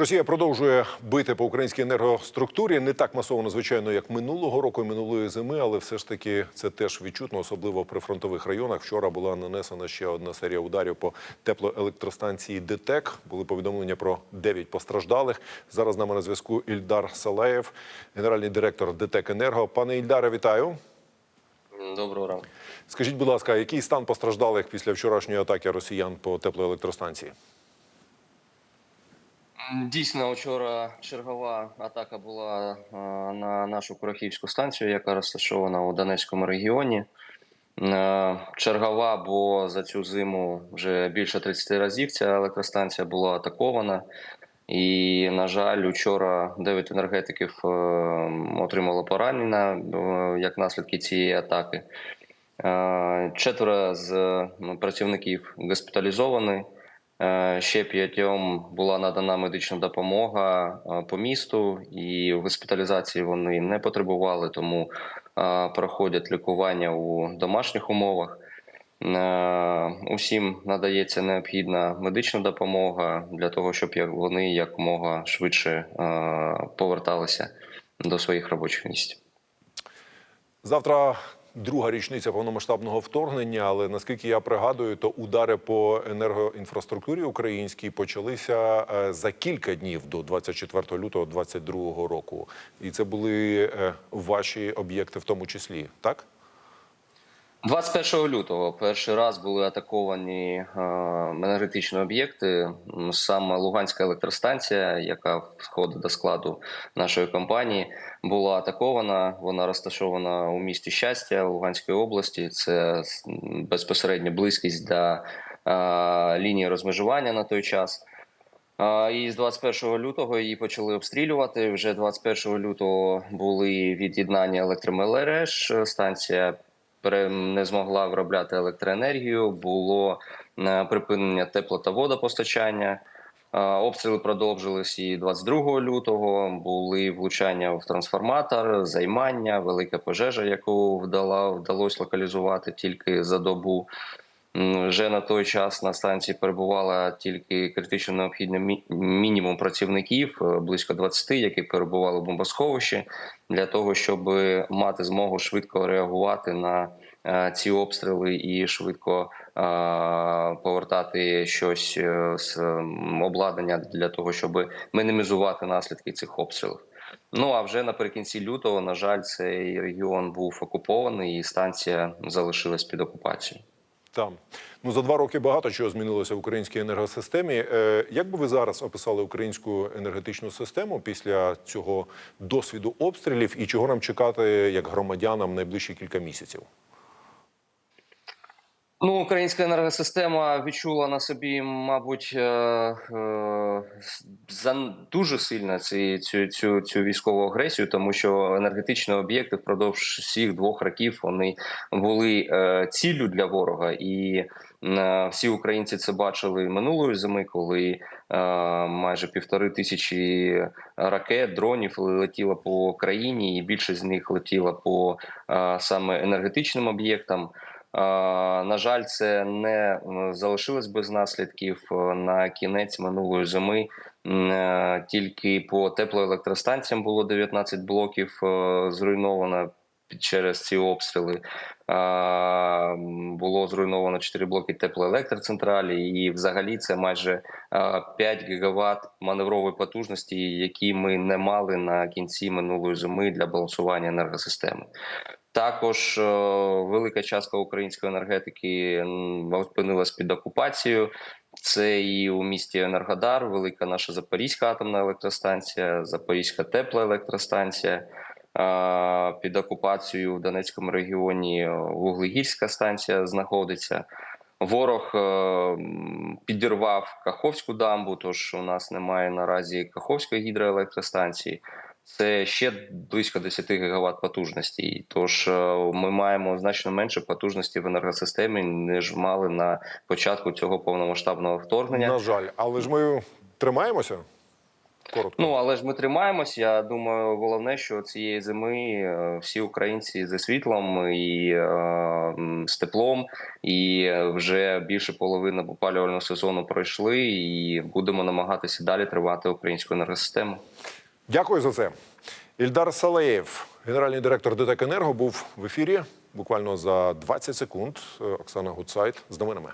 Росія продовжує бити по українській енергоструктурі не так масово, звичайно, як минулого року і минулої зими, але все ж таки це теж відчутно, особливо при фронтових районах. Вчора була нанесена ще одна серія ударів по теплоелектростанції ДТЕК. Були повідомлення про 9 постраждалих. Зараз з нами на зв'язку Ільдар Салеєв, генеральний директор ДТЕК Енерго. Пане Ільдаре, вітаю. Доброго ранку. Скажіть, будь ласка, який стан постраждалих після вчорашньої атаки росіян по теплоелектростанції? Дійсно, вчора чергова атака була е, на нашу Курахівську станцію, яка розташована у Донецькому регіоні. Е, Чергова, бо за цю зиму вже більше 30 разів ця електростанція була атакована. І, на жаль, вчора 9 енергетиків е, отримало поранення як наслідки цієї атаки. Четверо з працівників госпіталізовані. Е, Ще п'ятьом була надана медична допомога е, по місту, і в госпіталізації вони не потребували, тому е, проходять лікування у домашніх умовах. Усім надається необхідна медична допомога для того, щоб вони якомога швидше поверталися до своїх робочих місць. Завтра друга річниця повномасштабного вторгнення, але наскільки я пригадую, то удари по енергоінфраструктурі українській почалися е, за кілька днів до 24 лютого 2022 року. І це були е, ваші об'єкти в тому числі, так? 21 лютого перший раз були атаковані е, енергетичні об'єкти. Саме Луганська електростанція, яка входить до складу нашої компанії, була атакована. Вона розташована у місті щастя Луганської області. Це безпосередня близькість до е, лінії розмежування на той час. І з 21 лютого її почали обстрілювати. Вже 21 лютого були від'єднання електромереж. Станція не змогла виробляти електроенергію. Було е, припинення тепло та водопостачання. Обстріли продовжились і 22 лютого. Були влучання в трансформатор, займання, велика пожежа, яку вдала вдалося локалізувати тільки за добу. Вже на той час на станції перебувала тільки критично необхідний мінімум працівників, е, близько 20, які перебували в бомбосховищі, для того, щоб мати змогу швидко реагувати на е, ці обстріли і швидко е, повертати щось е, з обладнання для того, щоб мінімізувати наслідки цих обстрілів. Ну а вже наприкінці лютого, на жаль, цей регіон був окупований, і станція залишилась під окупацією. Там. Ну, за два роки багато чого змінилося в українській енергосистемі. Е, Як би ви зараз описали українську енергетичну систему після цього досвіду обстрілів і чого нам чекати як громадянам найближчі кілька місяців? Ну, українська енергосистема відчула на собі, мабуть, е, е, за дуже сильно ці, цю, цю, цю військову агресію, тому що енергетичні об'єкти впродовж всіх двох років вони були е, ціллю для ворога, і е, всі українці це бачили минулої зими, коли е, майже півтори тисячі ракет, дронів летіло по країні, і більшість з них летіла по е, саме енергетичним об'єктам. На жаль, це не залишилось без наслідків Е, на кінець минулої зими. е, Тільки по теплоелектростанціям було 19 блоків е, зруйновано через ці обстріли. Було зруйновано 4 блоки теплоелектроцентралі, і взагалі це майже а, 5 гігават маневрової потужності, які ми не мали на кінці минулої зими для балансування енергосистеми. Також е, велика частка української енергетики опинилась під окупацією. Це і у місті Енергодар, велика наша Запорізька атомна електростанція, Запорізька теплоелектростанція. Е, Під окупацією в Донецькому регіоні Вуглегірська станція знаходиться. Ворог е, підірвав Каховську дамбу, тож у нас немає наразі Каховської гідроелектростанції. Це ще близько 10 гігават потужності. Тож е, ми маємо значно менше потужності в енергосистемі, ніж мали на початку цього повномасштабного вторгнення. На жаль, але ж ми тримаємося. Коротко. Ну але ж ми тримаємось. Я думаю, головне, що цієї зими е, всі українці зі світлом і е, з теплом, і вже більше половини опалювального сезону пройшли, і будемо намагатися далі тривати українську енергосистему. Дякую за це. Ільдар Салеєв, генеральний директор ДТЕК Енерго, був в ефірі буквально за 20 секунд. Е, Оксана Гуцайт з новинами.